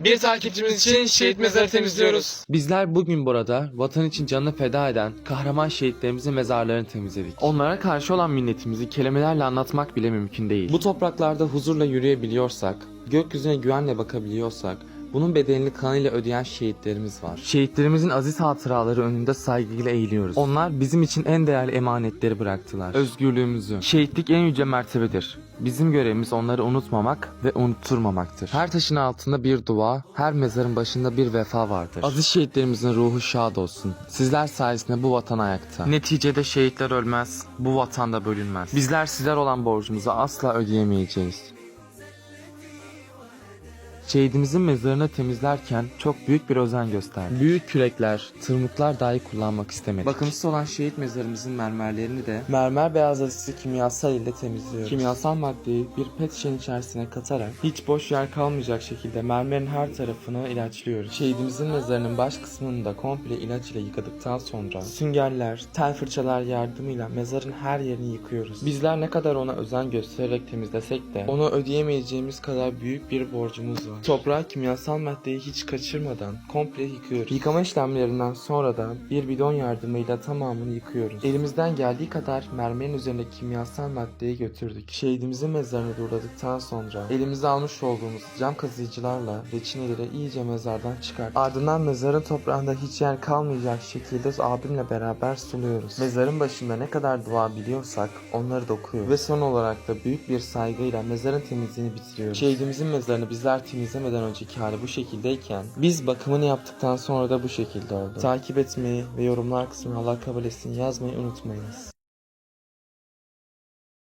Bir takipçimiz için şehit mezarı temizliyoruz. Bizler bugün burada vatan için canını feda eden kahraman şehitlerimizin mezarlarını temizledik. Onlara karşı olan minnetimizi kelimelerle anlatmak bile mümkün değil. Bu topraklarda huzurla yürüyebiliyorsak, gökyüzüne güvenle bakabiliyorsak, bunun bedelini kanıyla ödeyen şehitlerimiz var. Şehitlerimizin aziz hatıraları önünde saygıyla eğiliyoruz. Onlar bizim için en değerli emanetleri bıraktılar. Özgürlüğümüzü. Şehitlik en yüce mertebedir. Bizim görevimiz onları unutmamak ve unutturmamaktır. Her taşın altında bir dua, her mezarın başında bir vefa vardır. Aziz şehitlerimizin ruhu şad olsun. Sizler sayesinde bu vatan ayakta. Neticede şehitler ölmez, bu vatanda bölünmez. Bizler sizler olan borcumuzu asla ödeyemeyeceğiz. Şehidimizin mezarını temizlerken çok büyük bir özen gösterdik. Büyük kürekler, tırmıklar dahi kullanmak istemedik. Bakımsız olan şehit mezarımızın mermerlerini de mermer beyazlatıcı kimyasal ile temizliyoruz. Kimyasal maddeyi bir pet şişenin içerisine katarak hiç boş yer kalmayacak şekilde mermerin her tarafını ilaçlıyoruz. Şehidimizin mezarının baş kısmını da komple ilaç ile yıkadıktan sonra süngerler, tel fırçalar yardımıyla mezarın her yerini yıkıyoruz. Bizler ne kadar ona özen göstererek temizlesek de onu ödeyemeyeceğimiz kadar büyük bir borcumuz var. Toprağa kimyasal maddeyi hiç kaçırmadan komple yıkıyoruz. Yıkama işlemlerinden sonra da bir bidon yardımıyla tamamını yıkıyoruz. Elimizden geldiği kadar mermerin üzerindeki kimyasal maddeyi götürdük. Şehidimizin mezarını durladıktan sonra elimize almış olduğumuz cam kazıyıcılarla reçineleri iyice mezardan çıkarttık. Ardından mezarın toprağında hiç yer kalmayacak şekilde abimle beraber suluyoruz. Mezarın başında ne kadar dua biliyorsak onları da okuyoruz. Ve son olarak da büyük bir saygıyla mezarın temizliğini bitiriyoruz. Şehidimizin mezarını bizler temizlemeden önceki hali bu şekildeyken biz bakımını yaptıktan sonra da bu şekilde oldu. Takip etmeyi ve yorumlar kısmına Allah kabul etsin yazmayı unutmayınız.